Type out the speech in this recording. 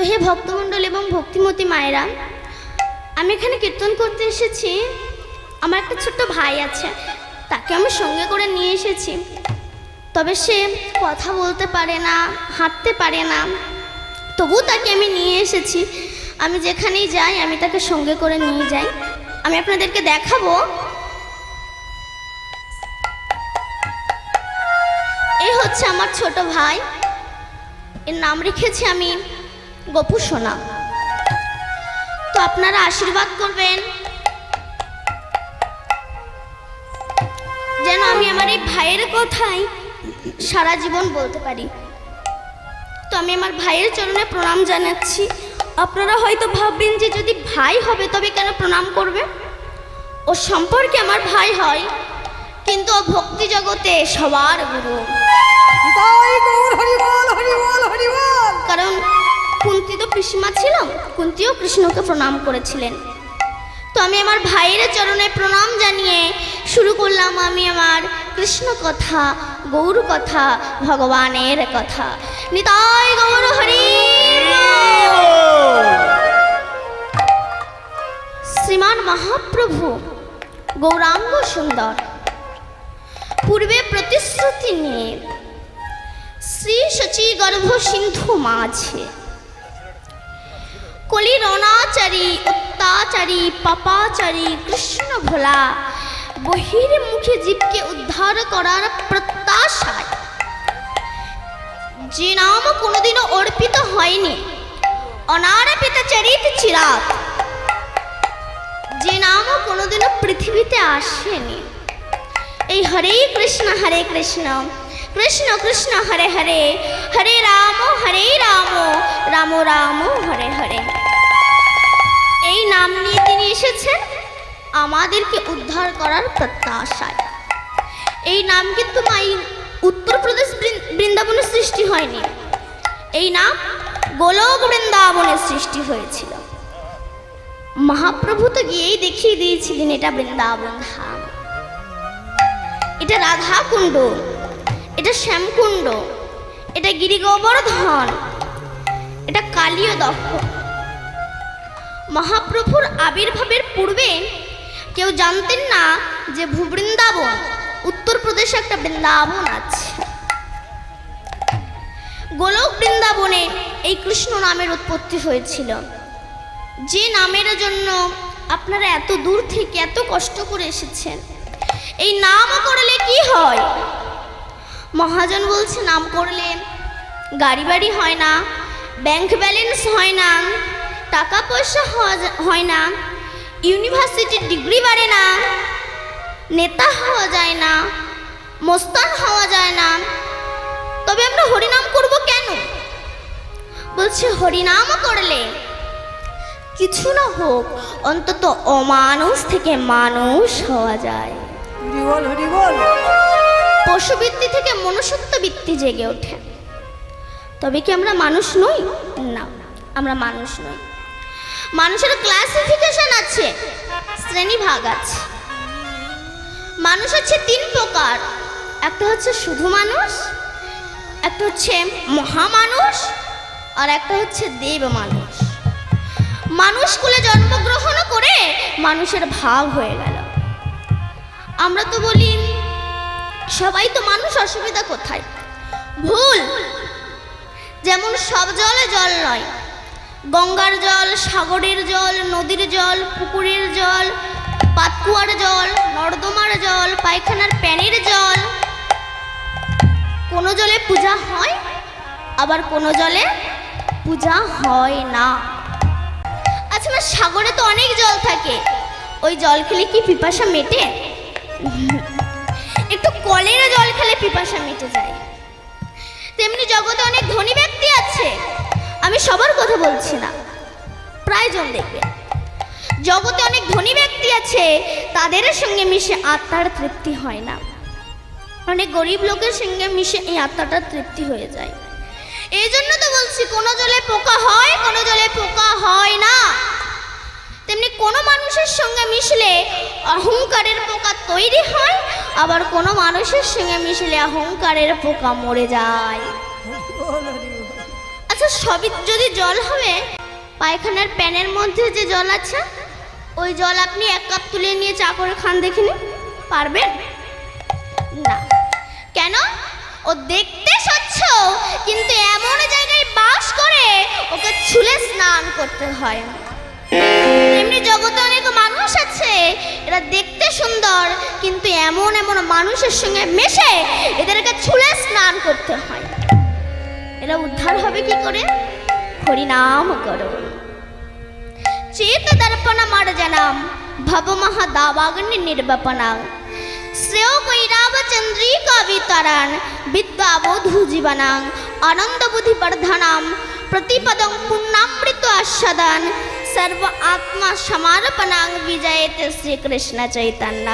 তো হে ভক্তমণ্ডল এবং ভক্তিমতী মায়েরা, আমি এখানে কীর্তন করতে এসেছি। আমার একটা ছোট্ট ভাই আছে, তাকে আমি সঙ্গে করে নিয়ে এসেছি। তবে সে কথা বলতে পারে না, হাঁটতে পারে না। তবু তাকে আমি নিয়ে এসেছি। আমি যেখানেই যাই, আমি তাকে সঙ্গে করে নিয়ে যাই। আমি আপনাদেরকে দেখাবো। এই হচ্ছে আমার ছোট ভাই। এর নাম রেখেছি আমি গপু সোনা। তো আপনারা আশীর্বাদ করবেন। যেন আমি আমার এই ভাইয়ের কথাই সারা জীবন বলতে পারি। তো আমি আমার ভাইয়ের চরণে প্রণাম জানাচ্ছি। আপনারা হয়তো ভাববেন যে যদি ভাই হবে তবে কেন প্রণাম করবে? ও সম্পর্কে আমার ভাই হয় কিন্তু ও ভক্তি জগতে সবার গুরু। কারণ পিসিমা ছিল কুন্তিও কৃষ্ণকে প্রণাম করেছিলেন। তো আমি আমার ভাইয়ের চরণে প্রণাম জানিয়ে শুরু করলাম আমি আমার কৃষ্ণ কথা, গৌর কথা, ভগবানের কথা। নিতাই গৌর হরি শ্রীমান মহাপ্রভু, গৌরাঙ্গ সুন্দর। পূর্বে প্রতিশ্রুতি নিয়ে শ্রী শচী গর্ভ সিন্ধু মাঝে কলির অনাচারী অত্যাচারী পাপাচারী কৃষ্ণ ভোলা বহির্মুখী জীবকে উদ্ধার করার প্রত্যাশায়। যে নাম কোনোদিনও অর্পিত হয়নি। অনারপিত চরিত চিরাত যে নামও কোনোদিনও পৃথিবীতে আসেনি। এই হরে কৃষ্ণ হরে কৃষ্ণ। কৃষ্ণ কৃষ্ণ, হরে হরে। হরে রাম হরে রাম। রাম রাম, হরে হরে। আমাদেরকে উদ্ধার করার প্রত্যাশায়। এই নাম কিন্তু মাই উত্তরপ্রদেশ বৃন- বৃন্দাবনে সৃষ্টি হয়নি। এই নাম গোলক বৃন্দাবনে সৃষ্টি হয়েছিল। মহাপ্রভু তো গিয়েই দেখিয়ে দিয়েছিলেন এটা বৃন্দাবন ধাম। এটা রাধা কুণ্ড এটা শ্যামকুণ্ড, এটা গিরিগোবর্ধন, এটা কালীয় দক্ষ মহাপ্রভুর আবির্ভাবের পূর্বে কেউ জানতেন না যে ভূবৃন্দাবন, উত্তরপ্রদেশে একটা বৃন্দাবন আছে। গোলক বৃন্দাবনে এই কৃষ্ণ নামের উৎপত্তি হয়েছিল। যে নামের জন্য আপনারা এত দূর থেকে এত কষ্ট করে এসেছেন। এই নাম করলে কি হয়? মহাজন বলছে, নাম করলে গাড়ি বাড়ি হয় না ব্যাংক ব্যালেন্স হয় না, টাকা পয়সা হয় না। ইউনিভার্সিটির ডিগ্রি বাড়ে না নেতা হওয়া যায় না মোস্তান হওয়া যায় না। তবে আমরা হরিনাম করব কেন? বলছে হরিনাম করলে। কিছু না হোক অন্তত অমানুষ থেকে মানুষ হওয়া যায়। পশুবৃত্তি থেকে মনুষ্যত্ব বৃত্তি জেগে ওঠে। তবে কি আমরা মানুষ নই? না আমরা মানুষ নই। মানুষের ক্লাসিফিকেশন আছে। শ্রেণি ভাগ আছে। মানুষ হচ্ছে তিন প্রকার। একটা হচ্ছে শুধু মানুষ, একটা হচ্ছে মহামানুষ, আর একটা হচ্ছে দেব মানুষ। মানুষ কুলে জন্মগ্রহণ করে মানুষের ভাগ হয়ে গেল। আমরা তো বলি, সবাই তো মানুষ, অসুবিধা কোথায়? ভুল! যেমন সব জলে জল নয় গঙ্গার জল, সাগরের জল, নদীর জল, পুকুরের জল, পাতকুয়ার জল, নর্দমার জল, পায়খানার প্যানের জল। কোনো জলে পূজা হয়, আবার কোনো জলে পূজা হয় না। আচ্ছা আমার সাগরে তো অনেক জল থাকে। ওই জল খেলে কি পিপাসা মেটে? একটু কলের জল খেলে পিপাসা মেটে যায়। তেমনি জগতে অনেক ধনী ব্যক্তি আমি সবার কথা বলছি না। প্রায়জন দেখবে। জগতে অনেক ধনী ব্যক্তি আছে, তাদের সঙ্গে মিশে আত্মার তৃপ্তি হয় না। অনেক গরিব লোকের সঙ্গে মিশে এই আত্মাটা তৃপ্তি হয়ে যায়। এই জন্য তো বলছি, কোনো জলে পোকা হয়, কোনো জলে পোকা হয় না। তেমনি কোনো মানুষের সঙ্গে মিশলে অহংকারের পোকা তৈরি হয়, আবার কোনো মানুষের সঙ্গে মিশলে অহংকারের পোকা মরে যায়। সবই যদি জল হবে, পায়খানার প্যানের মধ্যে যে জল আছে, ওই জল আপনি এক কাপ তুলে নিয়ে চা করে খান দেখিনি পারবেন? না। কেন? ও দেখতে স্বচ্ছ, কিন্তু এমন জায়গায় বাস করে ওকে ছুলে স্নান করতে হয়। এমনি জগতে অনেক মানুষ আছে, এরা দেখতে সুন্দর, কিন্তু এমন এমন মানুষের সঙ্গে মেশে এদেরকে ছুলে স্নান করতে হয়। এরা উদ্ধার হবে কি করে? হরিনাম করো। চেত দর্পণ মার্জনাম ভব মহা দাবাগ্নি নির্বাপনা। শ্রেয় কৈরাব চন্দ্রিকা বিতরণ বিদ্যা বধূ জীবনাং আনন্দ বুদ্ধি বর্ধনাম, প্রতিপদং পুণ্যামৃত আস্বাদন, সর্ব আত্মা সমার্পণাং বিজয়তে শ্রীকৃষ্ণ চৈতন্য।